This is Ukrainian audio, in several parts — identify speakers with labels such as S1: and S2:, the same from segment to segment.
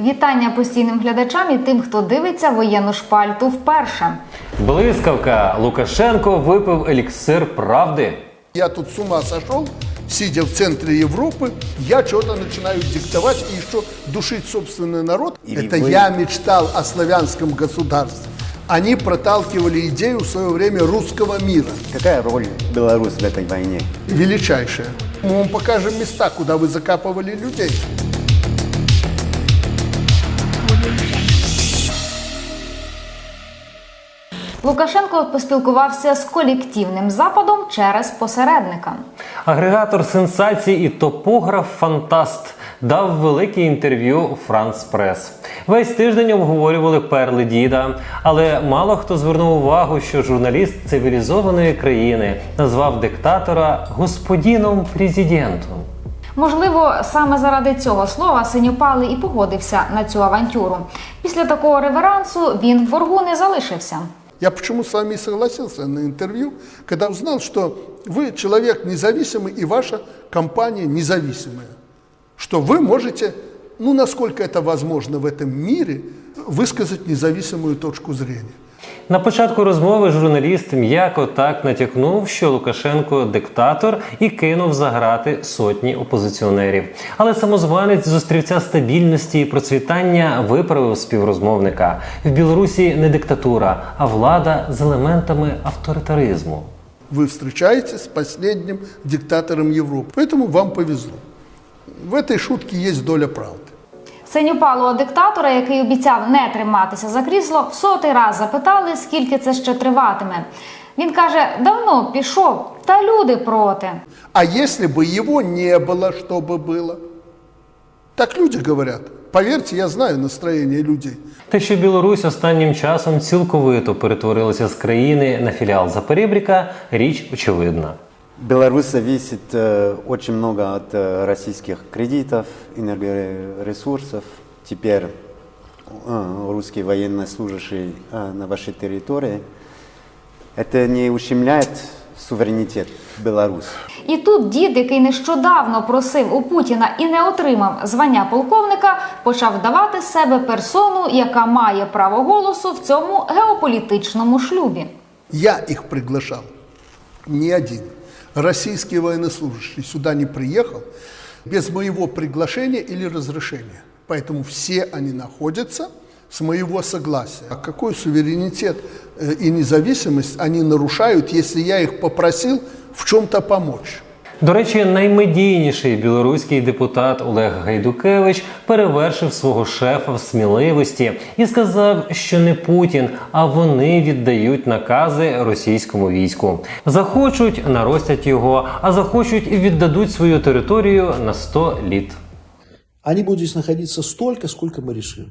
S1: Вітання постійним глядачам і тим, хто дивиться воєнну шпальту вперше.
S2: Блискавка Лукашенко випив еліксир правди.
S3: Я тут с ума сошел, сидя в центре Европы, я что-то начинаю диктовать и еще душить собственный народ.
S4: Или
S3: Это
S4: вы-
S3: я мечтал о славянском государстве. Они проталкивали идею в свое время русского мира.
S4: Какая роль Беларусь в этой войне?
S3: Величайшая. Мы вам покажем места, куда вы закапывали людей.
S1: Лукашенко поспілкувався з колективним западом через посередника.
S2: Агрегатор сенсацій і топограф Фантаст дав велике інтерв'ю Франц Прес. Весь тиждень обговорювали перли діда, але мало хто звернув увагу, що журналіст цивілізованої країни назвав диктатора господіном президентом.
S1: Можливо, саме заради цього слова Синюпали і погодився на цю авантюру. Після такого реверансу він в боргу не залишився.
S3: Я почему с вами и согласился на интервью, когда узнал, что вы человек независимый и ваша компания независимая. Что вы можете, ну насколько это возможно в этом мире, высказать независимую точку зрения.
S2: На початку розмови журналіст м'яко так натякнув, що Лукашенко диктатор і кинув заграти сотні опозиціонерів. Але самозванець з острівця стабільності і процвітання виправив співрозмовника. В Білорусі не диктатура, а влада з елементами авторитаризму.
S3: Вы встречаетесь с последним диктатором Европы. Поэтому вам повезло. В этой шутке есть доля правды.
S1: Синюпалого диктатора, який обіцяв не триматися за крісло, в сотий раз запитали, скільки це ще триватиме. Він каже: давно пішов, та люди проти.
S3: А если бы его не было, что бы было? Так люди говорят. Поверьте, я знаю настроение людей.
S2: Те, що Білорусь останнім часом цілковито перетворилася з країни на філіал Запорібріка, річ очевидна.
S4: Беларусь зависит э, очень много от э, российских кредитов, энергоресурсов. Теперь э, русский военнослужащий э, на вашей территории. Это не ущемляет суверенитет Беларуси.
S1: І тут дід, який нещодавно просив у Путіна і не отримав звання полковника, почав давати з себе персону, яка має право голосу в цьому геополітичному шлюбі.
S3: Я их приглашал. Не один. Российский военнослужащий сюда не приехал без моего приглашения или разрешения. Поэтому все они находятся с моего согласия. А какой суверенитет э, и независимость они нарушают, если я их попросил в чем-то помочь?
S2: До речі, наймедійніший білоруський депутат Олег Гайдукевич перевершив свого шефа в сміливості і сказав, що не Путін, а вони віддають накази російському війську. Захочуть, наростять його, а захочуть і віддадуть свою територію на 100 літ.
S5: Они будут здесь находиться столько, сколько мы решим.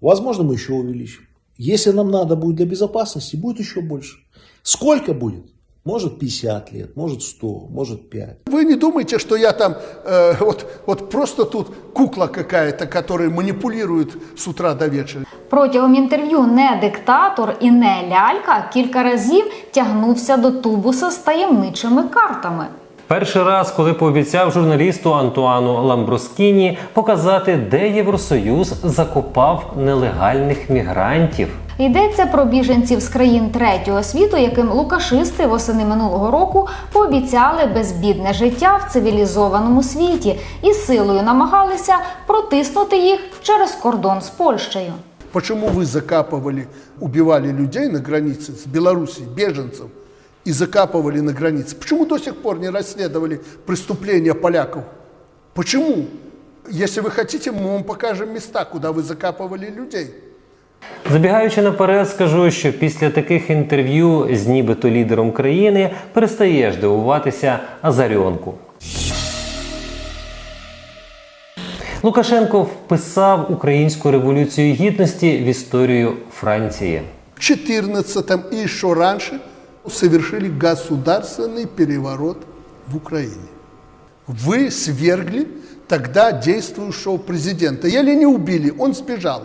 S5: Возможно, мы еще увеличим. Если нам надо будет для безопасности, будет еще больше. Сколько будет? Может 50 лет, может 100, может 5.
S3: Вы не думайте, что я там э, вот, вот просто тут кукла какая-то, которая манипулирует с утра до вечера.
S1: Протягом інтерв'ю не диктатор і не лялька кілька разів тягнувся до тубуса з таємничими картами.
S2: Перший раз, коли пообіцяв журналісту Антуану Ламброскіні показати, де Євросоюз закопав нелегальних мігрантів.
S1: Йдеться про біженців з країн третього світу, яким лукашисти восени минулого року пообіцяли безбідне життя в цивілізованому світі і силою намагалися протиснути їх через кордон з Польщею.
S3: Почему вы закапывали, убивали людей на границе с Белоруссией, беженцев, и закапывали на границе? Почему до сих пор не расследовали преступления поляков? Почему? Если вы хотите, мы вам покажем места, куда вы закапывали людей.
S2: Забігаючи наперед, скажу, що після таких інтерв'ю з нібито лідером країни перестаєш дивуватися Азаріонку. Лукашенко вписав українську революцію гідності в історію Франції.
S3: В 14 и еще раньше совершили государственный переворот в Украине. Вы свергли тогда действующего президента. Еле не убили, он сбежал.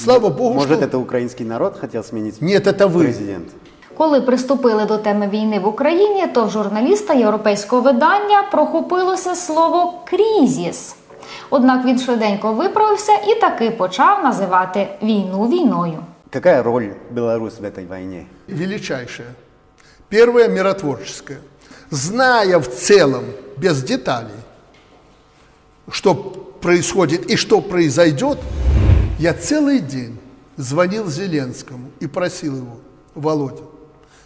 S3: Слава Богу,
S4: Может,
S3: что...
S4: это украинский народ хотел сменить
S3: Нет, это вы.
S4: президента?
S1: Коли приступили до теми війни в Україні, то в журналіста європейського видання прохопилося слово крізіс. Однак він швиденько виправився і таки почав називати війну війною.
S4: Какая роль Беларусь в этой войне?
S3: Величайшее. Первое – миротворческое. Зная в целом, без деталей, что происходит и что произойдет, я целый день звонил Зеленскому и просил его, Володя,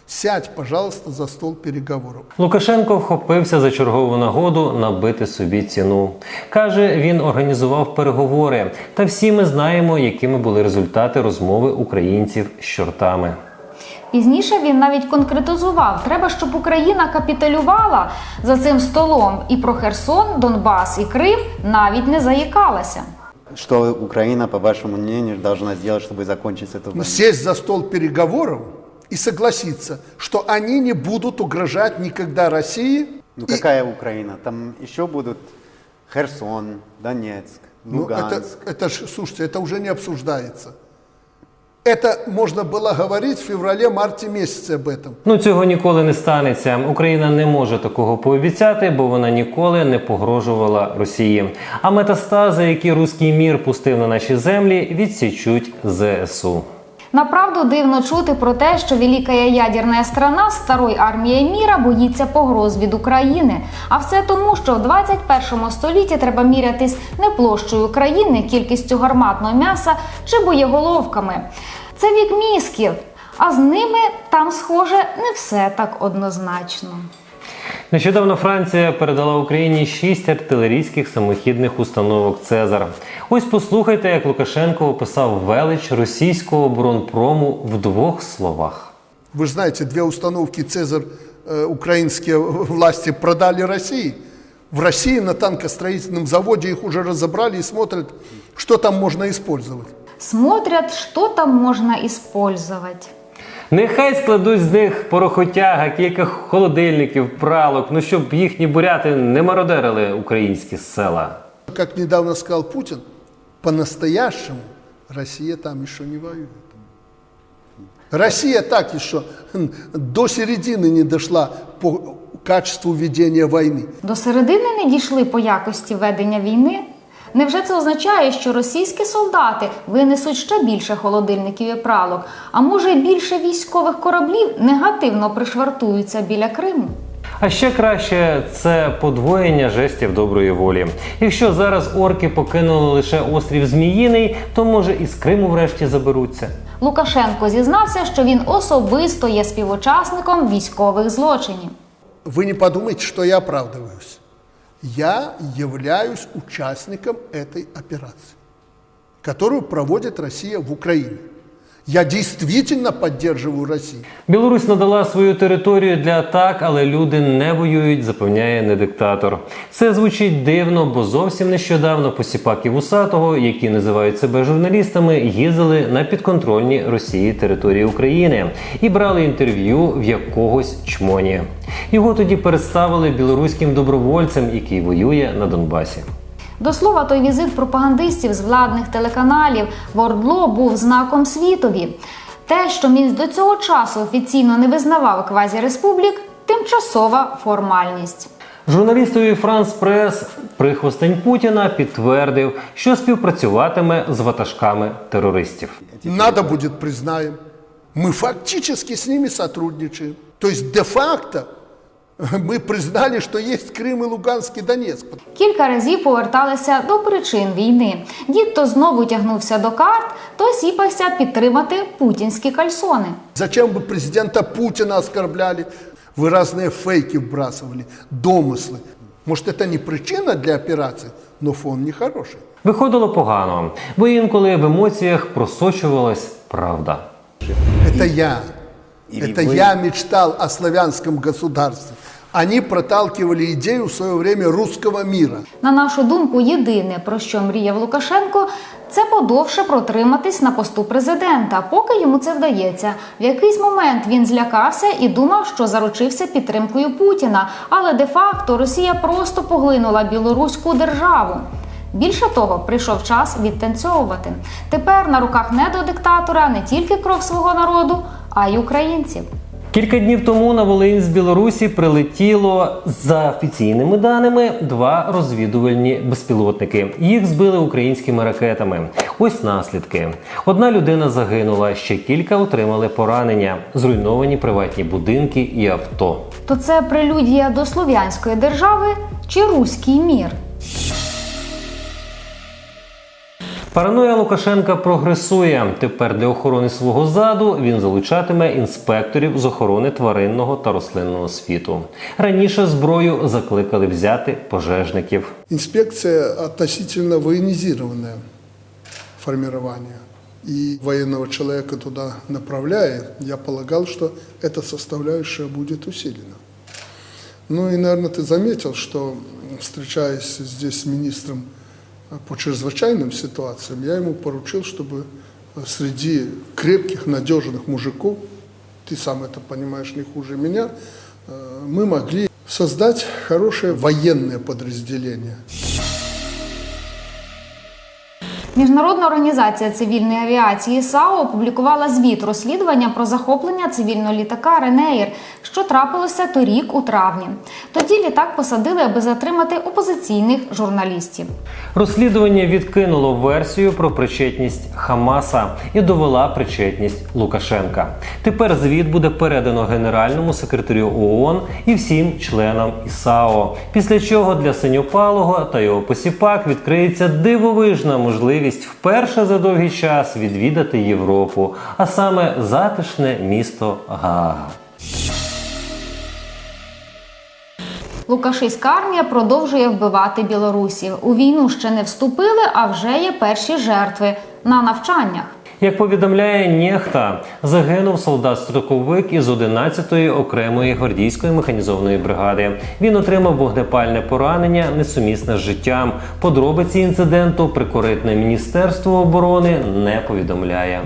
S3: сядь, пожалуйста, за стол переговоров.
S2: Лукашенко вхопився за чергову нагоду набити собі ціну. Каже, він організував переговори. Та всі ми знаємо, якими були результати розмови українців з чортами.
S1: Пізніше він навіть конкретизував: треба, щоб Україна капітулювала за цим столом, і про Херсон, Донбас і Крим навіть не заїкалася.
S4: Что Украина, по вашему мнению, должна сделать, чтобы закончить эту
S3: Ну,
S4: войну?
S3: сесть за стол переговоров и согласиться, что они не будут угрожать никогда России.
S4: Ну
S3: и-
S4: какая Украина? Там еще будут Херсон, Донецк,
S3: Ну, это,
S4: Луганск.
S3: это ж, слушайте, это уже не обсуждается. Это можно было говорить в феврале-марте месяце об этом.
S2: Ну цього ніколи не станеться. Україна не може такого пообіцяти, бо вона ніколи не погрожувала Росії. А метастази, які руський мір пустив на наші землі, відсічуть ЗСУ.
S1: Направду дивно чути про те, що велика ядерна страна старої армії міра боїться погроз від України. А все тому, що в 21 столітті треба мірятись не площею країни, кількістю гарматного м'яса чи боєголовками. Це вік мізків, а з ними там, схоже, не все так однозначно.
S2: Нещодавно Франція передала Україні шість артилерійських самохідних установок Цезар. Ось послухайте, як Лукашенко описав велич російського оборонпрому в двох словах.
S3: Вы же знаете, две установки «Цезарь» э, украинские власти продали России. В России на танкостроительном заводе их уже разобрали и смотрят, что там можно использовать.
S1: Смотрят, що там можна использовать.
S2: Нехай складуть з них порохотяга, кілька холодильників, пралок, ну щоб їхні буряти не мародерили українські села.
S3: Как недавно сказал Путин, по-настоящему Россия там еще не воюет. Россия так еще до середины не дошла по качеству ведения войны.
S1: До середини не дійшли по якості ведення війни. Невже це означає, що російські солдати винесуть ще більше холодильників і пралок, а може більше військових кораблів негативно пришвартуються біля Криму?
S2: А ще краще це подвоєння жестів доброї волі. Якщо зараз орки покинули лише острів Зміїний, то може і з Криму врешті заберуться.
S1: Лукашенко зізнався, що він особисто є співучасником військових злочинів.
S3: Вы не подумайте, что я оправдываюсь. Я являюсь участником этой операции, которую проводит Россия в Украине. Я действительно поддерживаю Россию.
S2: Білорусь надала свою територію для атак, але люди не воюють, запевняє не диктатор. Це звучить дивно, бо зовсім нещодавно посіпаки Вусатого, які називають себе журналістами, їздили на підконтрольні Росії території України і брали інтерв'ю в якогось чмоні. Його тоді представили білоруським добровольцем, який воює на Донбасі.
S1: До слова, той візит пропагандистів з владних телеканалів в Ордло був знаком світові. Те, що Мінськ до цього часу офіційно не визнавав квазіреспублік, тимчасова формальність.
S2: Журналістові Франс Прес прихвостень Путіна підтвердив, що співпрацюватиме з ватажками терористів.
S3: Надо будет, признаем. Мы фактически с ними сотрудничаем. То есть де-факто мы признали, что есть Крым и Луганск и Донецк.
S1: Кілька разів поверталися до причин війни. Дід то знову тягнувся до карт, то сіпався підтримати путінські кальсони.
S3: Зачем бы президента Путина оскорбляли? Вы разные фейки вбрасывали, домыслы. Может, это не причина для операции, но фон нехороший.
S2: Виходило погано, бо інколи в емоціях просочувалась правда.
S3: Это я.
S4: Или
S3: это
S4: вы-
S3: я мечтал о славянском государстве. Они проталкивали идею в свое время русского мира.
S1: На нашу думку, єдине, про що мріяв Лукашенко, це подовше протриматись на посту президента, поки йому це вдається. В якийсь момент він злякався і думав, що заручився підтримкою Путіна. Але де-факто Росія просто поглинула білоруську державу. Більше того, прийшов час відтанцьовувати. Тепер на руках недодиктатора не тільки кров свого народу, а й українців.
S2: Кілька днів тому на Волинь з Білорусі прилетіло за офіційними даними два розвідувальні безпілотники. Їх збили українськими ракетами. Ось наслідки: одна людина загинула, ще кілька отримали поранення, зруйновані приватні будинки і авто.
S1: То це прелюдія до слов'янської держави чи руський мір?
S2: Параноя Лукашенка прогресує. Тепер для охорони свого заду він залучатиме інспекторів з охорони тваринного та рослинного світу. Раніше зброю закликали взяти пожежників.
S3: Инспекция относительно военизированное формирование. И военного человека туда направляя, я полагал, что эта составляющая будет усилена. Ну и, наверное, ты заметил, что м, встречаясь здесь с министром э, по чрезвычайным ситуациям, я ему поручил, чтобы э, среди крепких, надежных мужиков, ты сам это понимаешь не хуже меня, э, мы могли создать хорошее военное подразделение.
S1: Міжнародна організація цивільної авіації САО опублікувала звіт розслідування про захоплення цивільного літака Ренеїр, що трапилося торік у травні. Тоді літак посадили, аби затримати опозиційних журналістів.
S2: Розслідування відкинуло версію про причетність Хамаса і довела причетність Лукашенка. Тепер звіт буде передано генеральному секретарю ООН і всім членам ІСАО. Після чого для Синьопалого та його посіпак відкриється дивовижна можливість вперше за довгий час відвідати Європу, а саме затишне місто Гаага.
S1: Лукашиська армія продовжує вбивати білорусів. У війну ще не вступили, а вже є перші жертви на навчаннях.
S2: Як повідомляє Нєхта, загинув солдат-строковик із 11-ї окремої гвардійської механізованої бригади. Він отримав вогнепальне поранення, несумісне з життям. Подробиці інциденту прикоритне міністерство оборони не повідомляє.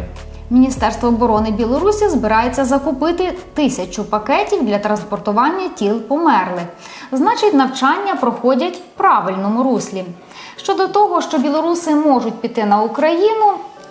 S1: Міністерство оборони Білорусі збирається закупити тисячу пакетів для транспортування тіл померлих. Значить, навчання проходять в правильному руслі. Щодо того, що білоруси можуть піти на Україну,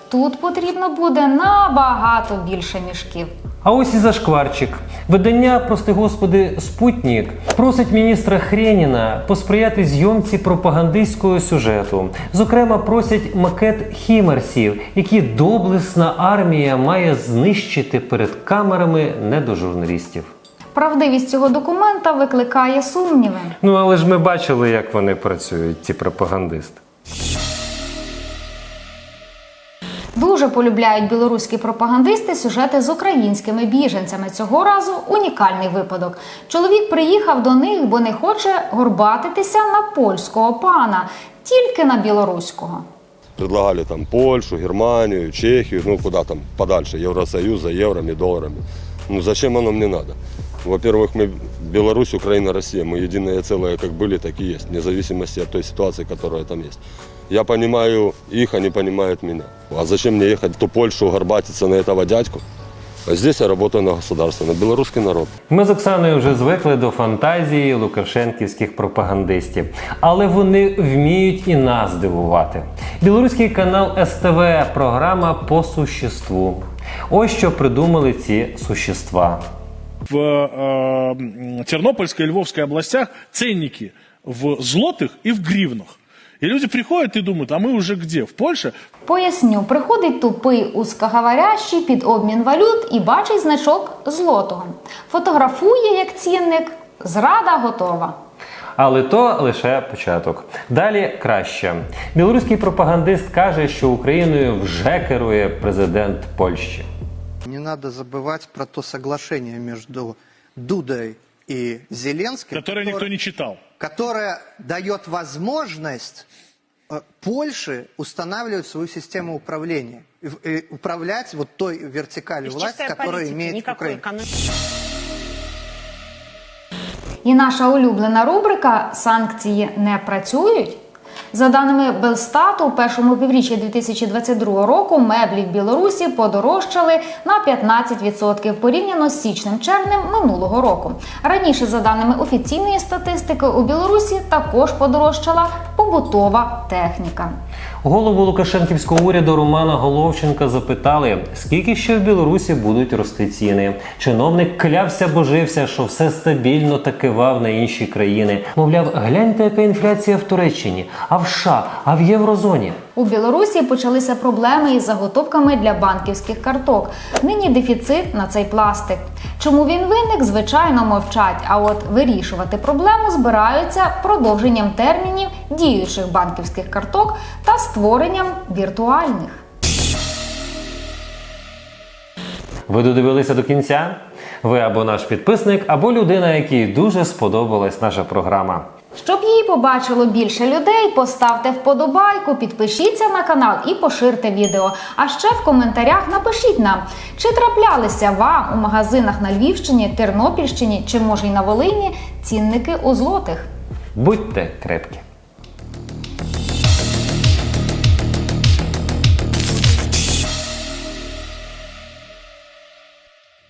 S1: тут потрібно буде набагато більше мішків.
S2: А ось і зашкварчик. Видання, прости господи, Спутнік просить міністра Хреніна посприяти зйомці пропагандистського сюжету. Зокрема, просять макет хімерсів, які доблесна армія має знищити перед камерами недожурналістів.
S1: Правдивість цього документа викликає сумніви.
S2: Ну але ж ми бачили, як вони працюють, ці пропагандисти.
S1: Дуже полюбляють білоруські пропагандисти сюжети з українськими біженцями. Цього разу унікальний випадок. Чоловік приїхав до них, бо не хоче горбатитися на польського пана, тільки на білоруського.
S6: Предлагали там Польшу, Германию, Чехию, ну куда там подальше, Евросоюз за еврами, долларами. Ну зачем оно мне надо? Во-первых, мы Беларусь, Украина, Россия, мы единое целое как были, так и есть, вне зависимости от той ситуации, которая там есть. Я понимаю их, они понимают меня. А зачем мне ехать в ту Польшу, горбатиться на этого дядьку? А здесь я работаю на государство, на белорусский народ.
S2: Ми з Оксаною вже звикли до фантазії лукашенківських пропагандистів, але вони вміють і нас дивувати. Білоруський канал СТВ, програма по существу. Ось що придумали ці существа.
S7: в э, м, Тернопольской и Львовской областях ценники в злотых и в гривнах. И люди приходят и думают, а мы уже где? В Польше?
S1: Поясню, приходить тупий узкоговорящий під обмін валют і бачить значок злотого. Фотографує як цінник, зрада готова.
S2: Але то лише початок. Далі краще. Білоруський пропагандист каже, що Україною вже керує президент Польщі.
S8: Не надо забывать про то соглашение между Дудой и Зеленским,
S7: Которые никто не читал.
S8: которое дает возможность э, Польше устанавливать свою систему управления, и в- управлять вот той вертикалью власти,
S9: которая
S8: которую имеет Украина.
S1: І наша улюблена рубрика Санкції не працюють. За даними Белстату, у першому півріччі 2022 року меблі в Білорусі подорожчали на 15% порівняно з січнем-червнем минулого року. Раніше, за даними офіційної статистики, у Білорусі також подорожчала побутова техніка.
S2: Голову Лукашенківського уряду Романа Головченка запитали, скільки ще в Білорусі будуть рости ціни. Чиновник клявся божився, що все стабільно та кивав на інші країни. Мовляв, гляньте, яка інфляція в Туреччині, а в США, а в єврозоні.
S1: У Білорусі почалися проблеми із заготовками для банківських карток. Нині дефіцит на цей пластик. Чому він виник, звичайно, мовчать. А от вирішувати проблему збираються продовженням термінів діючих банківських карток та створенням віртуальних.
S2: Ви додивилися до кінця? Ви або наш підписник, або людина, якій дуже сподобалась наша програма.
S1: Щоб її побачило більше людей, поставте вподобайку, підпишіться на канал і поширте відео. А ще в коментарях напишіть нам, чи траплялися вам у магазинах на Львівщині, Тернопільщині чи може й на Волині цінники у злотих.
S2: Будьте крепкі!